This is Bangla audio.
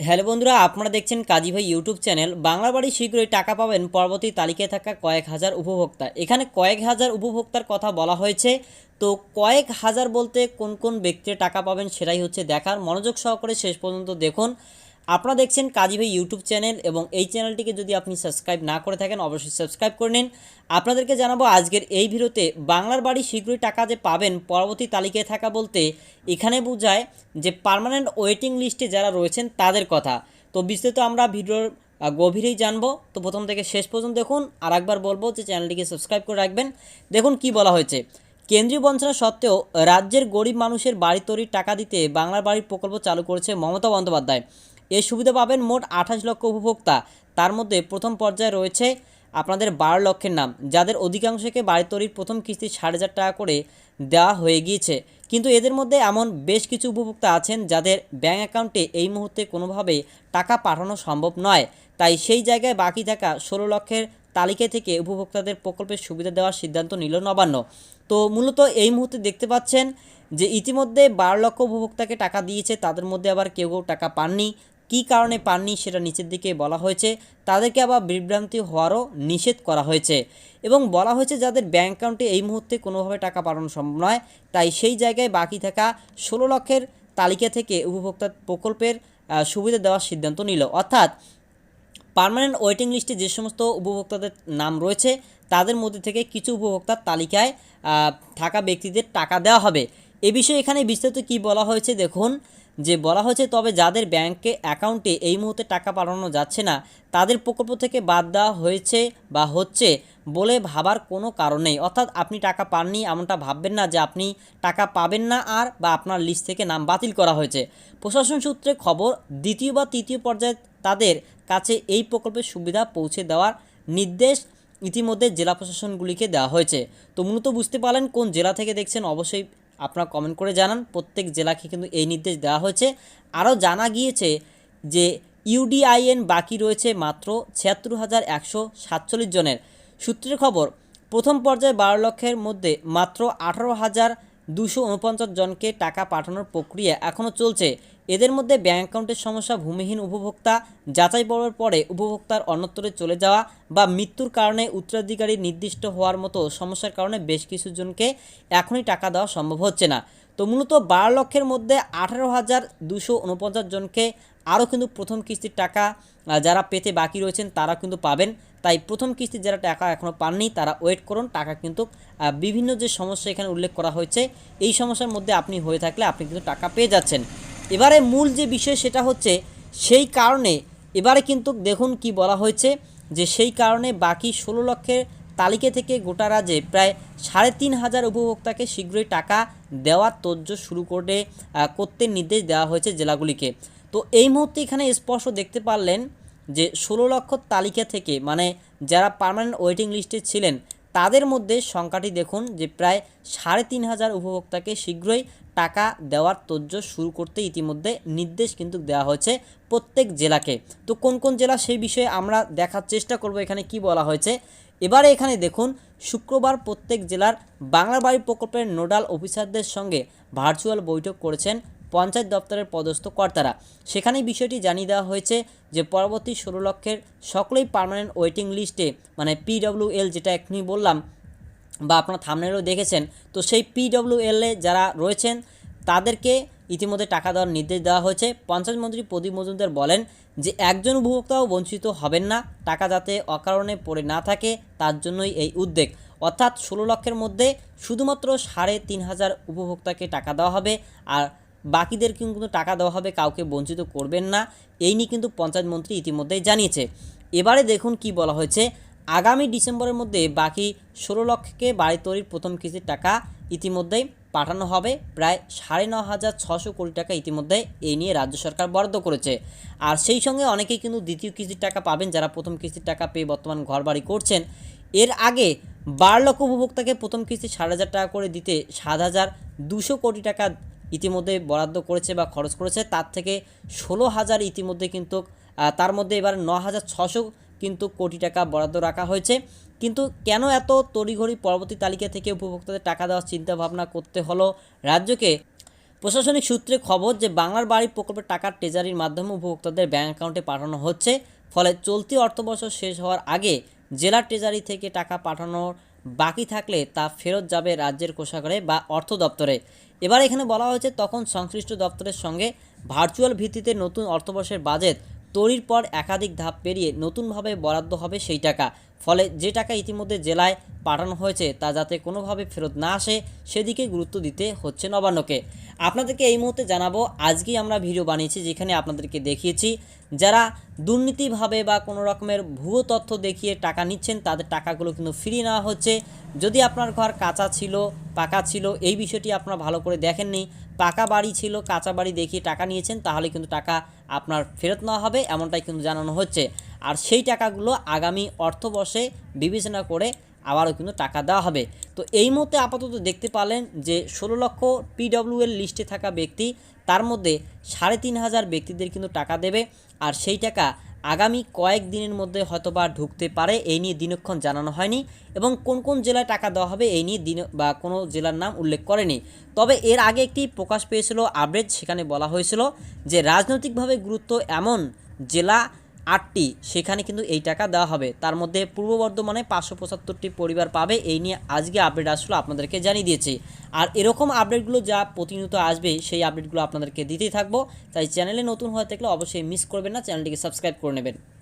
হ্যালো বন্ধুরা, আপনারা দেখছেন কাজী ভাই ইউটিউব চ্যানেল। বাংলা বাড়ি শীঘ্রই টাকা পাবেন পরবর্তী তালিকায় থাকা কয়েক হাজার উপভোক্তা। এখানে কয়েক হাজার উপভোক্তার কথা বলা হয়েছে। তো কয়েক হাজার বলতে কোন কোন ব্যক্তিরা টাকা পাবেন সেটাই হচ্ছে দেখার। মনোযোগ সহকারে শেষ পর্যন্ত দেখুন। আপনারা দেখছেন কাজী ভাই ইউটিউব চ্যানেল এবং এই চ্যানেলটিকে যদি আপনি সাবস্ক্রাইব না করে থাকেন, অবশ্যই সাবস্ক্রাইব করে নিন। আপনাদেরকে জানাব আজকের এই ভিডিওতে বাংলার বাড়ি শীঘ্রই টাকা যে পাবেন, পরবর্তী তালিকায় থাকা বলতে এখানে বোঝায় যে পার্মানেন্ট ওয়েটিং লিস্টে যারা রয়েছেন তাদের কথা। তো বিস্তারিত আমরা ভিডিওর গভীরেই জানব। তো প্রথম থেকে শেষ পর্যন্ত দেখুন আর একবার বলব যে চ্যানেলটিকে সাবস্ক্রাইব করে রাখবেন। দেখুন কি বলা হয়েছে, কেন্দ্রীয় বঞ্চনা সত্ত্বেও রাজ্যের গরিব মানুষের বাড়ি তৈরির টাকা দিতে বাংলার বাড়ির প্রকল্প চালু করেছে মমতা বন্দ্যোপাধ্যায়। এই সুবিধা পাবেন মোট আঠাশ লক্ষ উপভোক্তা। তার মধ্যে প্রথম পর্যায়ে রয়েছে আপনাদের বারো লক্ষের নাম, যাদের অধিকাংশকে বাড়ি তৈরির প্রথম কিস্তি ষাট হাজার টাকা করে দেওয়া হয়ে গিয়েছে। কিন্তু এদের মধ্যে এমন বেশ কিছু উপভোক্তা আছেন যাদের ব্যাঙ্ক অ্যাকাউন্টে এই মুহূর্তে কোনোভাবে টাকা পাঠানো সম্ভব নয়। তাই সেই জায়গায় বাকি থাকা ষোলো লক্ষের তালিকা থেকে উপভোক্তাদের প্রকল্পের সুবিধা দেওয়ার সিদ্ধান্ত নিল নবান্ন। তো মূলত এই মুহূর্তে দেখতে পাচ্ছেন যে ইতিমধ্যে বারো লক্ষ উপভোক্তাকে টাকা দিয়েছে, তাদের মধ্যে আবার কেউ কেউ টাকা পাননি। কী কারণে পাননি সেটা নিচের দিকে বলা হয়েছে। তাদেরকে আবার বিভ্রান্তি হওয়ারও নিষেধ করা হয়েছে। এবং বলা হয়েছে যাদের ব্যাঙ্ক অ্যাকাউন্টে এই মুহূর্তে কোনোভাবে টাকা পাঠানো সম্ভব নয়, তাই সেই জায়গায় বাকি থাকা ষোলো লক্ষের তালিকা থেকে উপভোক্তা প্রকল্পের সুবিধা দেওয়ার সিদ্ধান্ত নিল। অর্থাৎ পার্মানেন্ট ওয়েটিং লিস্টে যে সমস্ত উপভোক্তাদের নাম রয়েছে, তাদের মধ্যে থেকে কিছু উপভোক্তার তালিকায় থাকা ব্যক্তিদের টাকা দেওয়া হবে। এ বিষয়ে এখানে বিস্তারিত কি বলা হয়েছে দেখুন, যে বলা হয়েছে তবে যাদের ব্যাংকে অ্যাকাউন্টে এই মুহূর্তে টাকা পাঠানো যাচ্ছে না, তাদের প্রকল্প থেকে বাদ দেওয়া হয়েছে বা হচ্ছে বলে ভাবার কোনো কারণ নেই। অর্থাৎ আপনি টাকা পাননি এমনটা ভাববেন না যে আপনি টাকা পাবেন না আর বা আপনার লিস্ট থেকে নাম বাতিল করা হয়েছে। প্রশাসন সূত্রে খবর, দ্বিতীয় বা তৃতীয় পর্যায়ে তাদের কাছে এই প্রকল্পের সুবিধা পৌঁছে দেওয়ার নির্দেশ ইতিমধ্যে জেলা প্রশাসনগুলিকে দেওয়া হয়েছে। তো মূলত বুঝতে পারলেন কোন জেলা থেকে দেখছেন, অবশ্যই আপনারা কমেন্ট করে জানান। প্রত্যেক জেলাকে কিন্তু এই নির্দেশ দেওয়া হয়েছে। আরও জানা গিয়েছে যে ইউডিআইএন বাকি রয়েছে মাত্র ছিয়াত্তর হাজার একশো সাতচল্লিশ জনের। সূত্রের খবর, প্রথম পর্যায়ে বারো লক্ষের মধ্যে মাত্র আঠারো হাজার দুশো উনপঞ্চাশ জনকে টাকা পাঠানোর প্রক্রিয়া এখনও চলছে। এদের মধ্যে ব্যাঙ্ক অ্যাকাউন্টের সমস্যা, ভূমিহীন উপভোক্তা, যাচাই পড়ার পরে উপভোক্তার অন্যত্রে চলে যাওয়া বা মৃত্যুর কারণে উত্তরাধিকারী নির্দিষ্ট হওয়ার মতো সমস্যার কারণে বেশ কিছু জনকে এখনই টাকা দেওয়া সম্ভব হচ্ছে না। তো মূলত বারো লক্ষের মধ্যে আঠারো হাজার দুশো উনপঞ্চাশ জনকে আরও কিন্তু প্রথম কিস্তির টাকা যারা পেতে বাকি রয়েছেন, তারা কিন্তু পাবেন। তাই প্রথম কিস্তির যারা টাকা এখনও পাননি, তারা ওয়েট করুন। টাকা কিন্তু বিভিন্ন যে সমস্যা এখানে উল্লেখ করা হয়েছে, এই সমস্যার মধ্যে আপনি হয়ে থাকলে আপনি কিন্তু টাকা পেয়ে যাচ্ছেন। এবারে মূল যে বিষয় সেটা হচ্ছে, সেই কারণে এবারে কিন্তু দেখুন কি বলা হয়েছে, যে সেই কারণে বাকি ষোলো লক্ষের তালিকা থেকে গোটা রাজ্যে প্রায় সাড়ে তিন হাজার উপভোক্তাকে শীঘ্রই টাকা দেওয়ার তোজ্য শুরু করে করতে নির্দেশ দেওয়া হয়েছে জেলাগুলিকে। তো এই মুহূর্তে এখানে স্পষ্ট দেখতে পারলেন যে ষোলো লক্ষ তালিকা থেকে মানে যারা পার্মানেন্ট ওয়েটিং লিস্টে ছিলেন, তাদের মধ্যে সংখ্যাটি দেখুন যে প্রায় সাড়ে তিন হাজার উপভোক্তাকে শীঘ্রই টাকা দেওয়ার তোজ্য শুরু করতে ইতিমধ্যে নির্দেশ কিন্তু দেওয়া হয়েছে প্রত্যেক জেলাকে। তো কোন কোন জেলা সেই বিষয়ে আমরা দেখার চেষ্টা করব, এখানে কি বলা হয়েছে? এবারে এখানে দেখুন, শুক্রবার প্রত্যেক জেলার বাংলা বাড়ি প্রকল্পের নোডাল অফিসারদের সঙ্গে ভার্চুয়াল বৈঠক করেছেন পঞ্চায়েত দপ্তরের পদস্থ কর্তারা। সেখানেই বিষয়টি জানিয়ে দেওয়া হয়েছে যে, পরবর্তী ষোলো লক্ষের সকলেই পার্মানেন্ট ওয়েটিং লিস্টে মানে পিডব্লিউএল যেটা এখনই বললাম, বা আপনার থামনেলও দেখেছেন, তো সেই পিডব্লিউএলে যারা রয়েছেন, তাদেরকে ইতিমধ্যে টাকা দেওয়ার নির্দেশ দেওয়া হয়েছে। পঞ্চায়েত মন্ত্রী প্রদীপ মজুমদার বলেন যে, একজন উপভোক্তাও বঞ্চিত হবেন না, টাকা যাতে অকারণে পড়ে না থাকে, তার জন্যই এই উদ্যোগ। অর্থাৎ ষোলো লক্ষের মধ্যে শুধুমাত্র সাড়ে তিন হাজার উপভোক্তাকে টাকা দেওয়া হবে, আর বাকিদের কিন্তু টাকা দেওয়া হবে, কাউকে বঞ্চিত করবেন না। এই নিয়ে কিন্তু পঞ্চায়েত মন্ত্রী ইতিমধ্যেই জানিয়েছে। এবারে দেখুন কি বলা হয়েছে। আগামী ডিসেম্বরের মধ্যে বাকি ষোলো লক্ষকে বাড়ি তৈরির প্রথম কিস্তির টাকা ইতিমধ্যেই পাঠানো হবে। প্রায় সাড়ে ন হাজার ছশো কোটি টাকা ইতিমধ্যে এই নিয়ে রাজ্য সরকার বরাদ্দ করেছে। আর সেই সঙ্গে অনেকেই কিন্তু দ্বিতীয় কিস্তির টাকা পাবেন, যারা প্রথম কিস্তির টাকা পেয়ে বর্তমান ঘরবাড়ি করছেন। এর আগে বারো লক্ষ উপভোক্তাকে প্রথম কিস্তি ষাট হাজার টাকা করে দিতে সাত হাজার দুশো কোটি টাকা ইতিমধ্যে বরাদ্দ করেছে বা খরচ করেছে, তার থেকে ষোলো হাজার ইতিমধ্যে কিন্তু তার মধ্যে এবার ন হাজার ছশো কিন্তু কোটি টাকা বরাদ্দ রাখা হয়েছে। কিন্তু কেন এত তড়িঘড়ি পরবর্তী তালিকা থেকে উপভোক্তাদের টাকা দেওয়ার চিন্তা ভাবনা করতে হলো রাজ্যকে? প্রশাসনিক সূত্রে খবর যে বাংলার বাড়ি প্রকল্পের টাকা ট্রেজারির মাধ্যমে উপভোক্তাদের ব্যাঙ্ক অ্যাকাউন্টে পাঠানো হচ্ছে, ফলে চলতি অর্থবছর শেষ হওয়ার আগে জেলা ট্রেজারি থেকে টাকা পাঠানোর বাকি থাকলে তা ফেরত যাবে রাজ্যের কোষাগারে বা অর্থ দপ্তরে। এবার এখানে বলা হয়েছে, তখন সংশ্লিষ্ট দপ্তরের সঙ্গে ভার্চুয়াল ভিত্তিতে নতুন অর্থবর্ষের বাজেট তৈরির পর একাধিক ধাপ পেরিয়ে নতুনভাবে বরাদ্দ হবে সেই টাকা। ফলে যে টাকা ইতিমধ্যে জেলায় পাঠানো হয়েছে তা যাতে কোনোভাবে ফেরত না আসে, সেদিকে গুরুত্ব দিতে হচ্ছে নবান্নকে। আপনাদেরকে এই মুহূর্তে জানাব, আজকেই আমরা ভিডিও বানিয়েছি যেখানে আপনাদেরকে দেখিয়েছি, যারা দুর্নীতিভাবে বা কোনো রকমের ভুয়ো তথ্য দেখিয়ে টাকা নিচ্ছেন, তাদের টাকাগুলো কিন্তু ফিরিয়ে নেওয়া হচ্ছে। যদি আপনার ঘর কাঁচা ছিল, পাকা ছিল, এই বিষয়টি আপনারা ভালো করে দেখেননি, পাকা বাড়ি ছিল, কাঁচা বাড়ি দেখিয়ে টাকা নিয়েছেন, তাহলে কিন্তু টাকা আপনার ফেরত নেওয়া হবে, এমনটাই কিন্তু জানানো হচ্ছে। আর সেই টাকাগুলো আগামী অর্থবর্ষে বিবেচনা করে আবারও কিন্তু টাকা দেওয়া হবে। তো এই মুহূর্তে আপাতত দেখতে পালেন যে ষোলো লক্ষ পিডব্লিউ এর লিস্টে থাকা ব্যক্তি, তার মধ্যে সাড়ে তিন হাজার ব্যক্তিদের কিন্তু টাকা দেবে, আর সেই টাকা আগামী কয়েক দিনের মধ্যে হয়তোবা ঢুকতে পারে, এই নিয়ে দিনক্ষণ জানানো হয়নি এবং কোন কোন জেলায় টাকা দেওয়া হবে এই নিয়ে দিন বা কোনো জেলার নাম উল্লেখ করেনি। তবে এর আগে একটি প্রকাশ পেয়েছিল আপডেট সেখানে বলা হয়েছিল যে রাজনৈতিকভাবে গুরুত্ব এমন জেলা আটটি, সেখানে কিন্তু এই টাকা দেওয়া হবে। তার মধ্যে পূর্ব বর্ধমানে পাঁচশো পঁচাত্তরটি পরিবার পাবে, এই নিয়ে আজকে আপডেট আসলো আপনাদেরকে জানিয়ে দিয়েছি। আর এরকম আপডেটগুলো যা প্রতিনিয়ত আসবে, সেই আপডেটগুলো আপনাদেরকে দিতেই থাকব। তাই চ্যানেলে নতুন হয়ে থাকলে অবশ্যই মিস করবেন না চ্যানেলটিকে সাবস্ক্রাইব করে নেবেন।